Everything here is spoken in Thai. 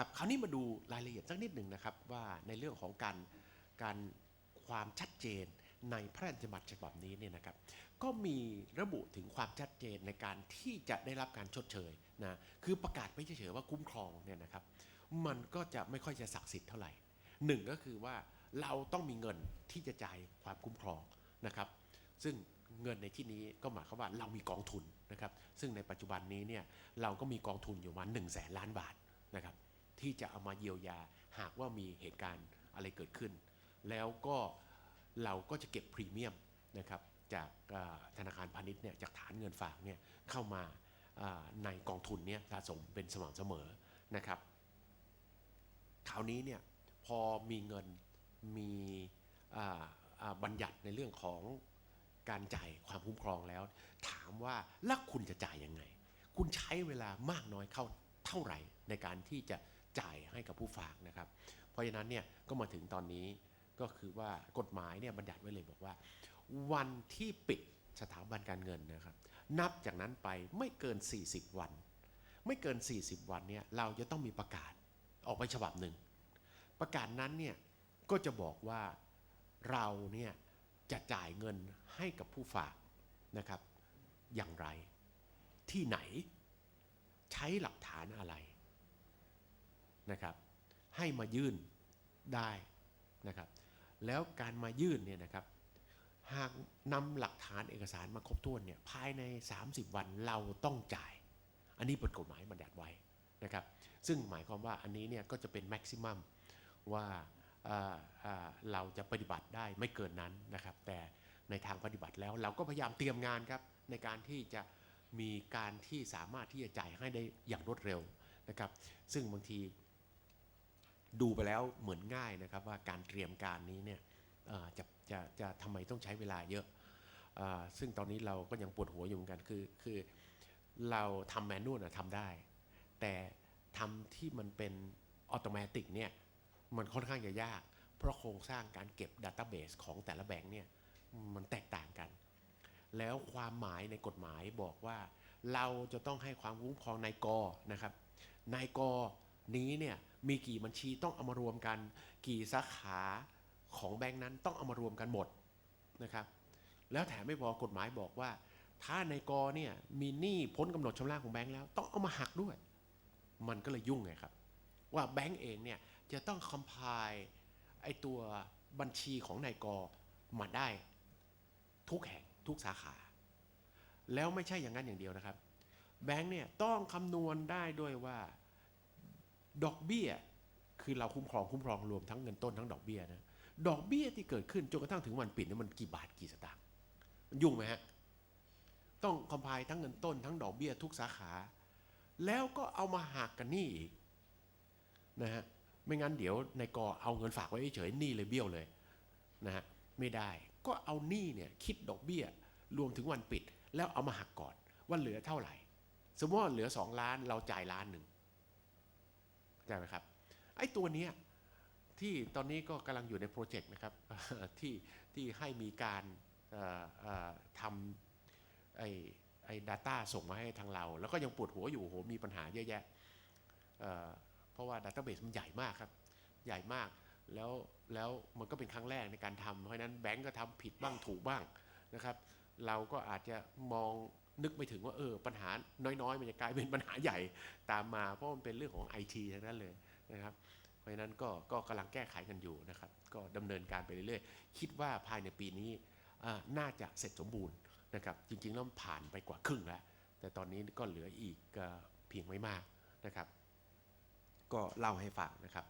ครับคราวนี้มาดูรายละเอียดสักนิดหนึ่งนะครับว่าในเรื่องของการการความชัดเจนในพระราชบัญญัติฉบับนี้เนี่ยนะครับก็มีระบุถึงความชัดเจนในการที่จะได้รับการชดเชยนะคือประกาศไม่เฉยๆว่าคุ้มครองเนี่ยนะครับมันก็จะไม่ค่อยจะศักดิ์สิทธิ์เท่าไหร่หนึ่งก็คือว่าเราต้องมีเงินที่จะจ่ายความคุ้มครองนะครับ ซึ่งเงินในที่นี้ก็หมายความว่าเรามีกองทุนนะครับ ซึ่งในปัจจุบันนี้เนี่ยเราก็มีกองทุนอยู่ประมาณหนึ่งแสนล้านบาทนะครับ ที่จะเอามาเยียวยา หากว่ามีเหตุการณ์อะไรเกิดขึ้น แล้วก็เราก็จะเก็บพรีเมียมนะครับจากธนาคารพาณิชย์เนี่ยจากฐานเงินฝากเนี่ยเข้ามาในกองทุนเนี่ยสะสมเป็นสม่ำเสมอนะครับคราวนี้เนี่ยพอมีเงินมีบัญญัติในเรื่องของการจ่ายความคุ้มครองแล้ว ถามว่าแล้วคุณจะจ่ายยังไง คุณใช้เวลามากน้อยเข้าเท่าไหร่ในการที่จะ จ่ายให้กับผู้ฝากนะครับ เพราะฉะนั้นเนี่ยก็มาถึงตอนนี้ก็คือว่ากฎหมายเนี่ยบัญญัติไว้เลยบอกว่า วันที่ปิดสถาบันการเงินนะครับ นับจากนั้นไปไม่เกิน 40 วัน ไม่เกิน 40 วันเนี่ยเราจะต้องมีประกาศออกไปฉบับหนึ่งประกาศนั้นเนี่ยก็จะบอกว่าเราเนี่ยจะจ่ายเงินให้กับผู้ฝากนะครับ อย่างไร ที่ไหน ใช้หลักฐานอะไร นะครับ ให้มายื่นได้นะครับ แล้วการมายื่นเนี่ยนะครับ หากนำหลักฐานเอกสารมาครบถ้วนเนี่ยภายใน 30 วันเราต้องจ่าย อันนี้เป็นกฎหมายบัญญัติไว้นะครับ ซึ่งหมายความว่าอันนี้เนี่ยก็จะเป็นแม็กซิมัมว่าอ่าอ่าเราจะปฏิบัติได้ไม่เกินนั้นนะครับ แต่ในทางปฏิบัติแล้วเราก็พยายามเตรียมงานครับในการที่จะมีการที่สามารถที่จะจ่ายให้ได้อย่างรวดเร็วนะครับ ซึ่งบางที ดูไปแล้วเหมือนง่ายนะครับว่าการเตรียมการนี้เนี่ยจะจะจะทำไมต้องใช้เวลาเยอะอซึ่งตอนนี้เราก็ยังปวดหัวอยู่เหมือนกันคือคือเราทำแมนนวลทำได้ แต่ทำที่มันเป็นออโตเมติกเนี่ยมันค่อนข้างจะยาก เพราะโครงสร้างการเก็บดัตต้าเบสของแต่ละแบงค์เนี่ยมันแตกต่างกัน แล้วความหมายในกฎหมายบอกว่า เราจะต้องให้ความคุ้มครองนายกนะครับนายก นี้เนี่ยมีกี่บัญชีต้องเอามารวมกัน กี่สาขาของแบงค์นั้นต้องเอามารวมกันหมดนะครับ แล้วแถมไม่พอกฎหมายบอกว่า ถ้านายกเนี่ยมีหนี้พ้นกำหนดชำระของแบงค์แล้วต้องเอามาหักด้วย มันก็เลยยุ่งไงครับ ว่าแบงก์เองเนี่ยจะต้องคอมไพล์ไอตัวบัญชีของนายกมาได้ทุกแห่งทุกสาขา แล้วไม่ใช่อย่างนั้นอย่างเดียวนะครับ แบงก์เนี่ยต้องคำนวณได้ด้วยว่า ดอกเบี้ย คือเราคุ้มครองคุ้มครองรวมทั้งเงินต้นทั้งดอกเบี้ยนะดอกเบี้ยที่เกิดขึ้นจนกระทั่งถึงวันปิดนี่ยมันกี่บาทกี่สตางค์มันยุ่งไหมฮะต้องคอมไพล์ทั้งเงินต้นทั้งดอกเบี้ยทุกสาขา แล้วก็เอามาหักกันหนี้อีกนะฮะไม่งั้นเดี๋ยวนายกเอาเงินฝากไว้เฉยหนี้เลยเบี้ยวเลยนะฮะไม่ได้ก็เอาหนี้เนี่ยคิดดอกเบี้ยรวมถึงวันปิด แล้วเอามาหักก่อนว่าเหลือเท่าไหร่ สมมติว่าเหลือ 2 ล้านเราจ่ายล้านหนึ่ง ใจไหมครับไอ้ตัวเนี้ยที่ตอนนี้ก็กำลังอยู่ในโปรเจกต์นะครับที่ที่ให้มีการทำไอ้ไอ้ data ส่งมาให้ทางเรา แล้วก็ยังปวดหัวอยู่โหมีปัญหาเยอะแยะเพราะว่า Database มันใหญ่มากครับ ใหญ่มากแล้วแล้วมันก็เป็นครั้งแรกในการทำเพราะฉะนั้นแบงก์ก็ทำผิดบ้างถูกบ้างนะครับ เราก็อาจจะมอง นึกไม่ถึงว่าเออปัญหาน้อยๆ มันจะกลายเป็นปัญหาใหญ่ตามมาเพราะมันเป็นเรื่องของไอทีทั้งนั้นเลยนะครับ เพราะฉะนั้นก็ก็กำลังแก้ไขกันอยู่นะครับ ก็ดำเนินการไปเรื่อยๆ คิดว่าภายในปีนี้น่าจะเสร็จสมบูรณ์นะครับ จริงๆแล้วผ่านไปกว่าครึ่งแล้ว แต่ตอนนี้ก็เหลืออีกเอ่อเพียงไม่มากนะครับ ก็เล่าให้ฟังนะครับ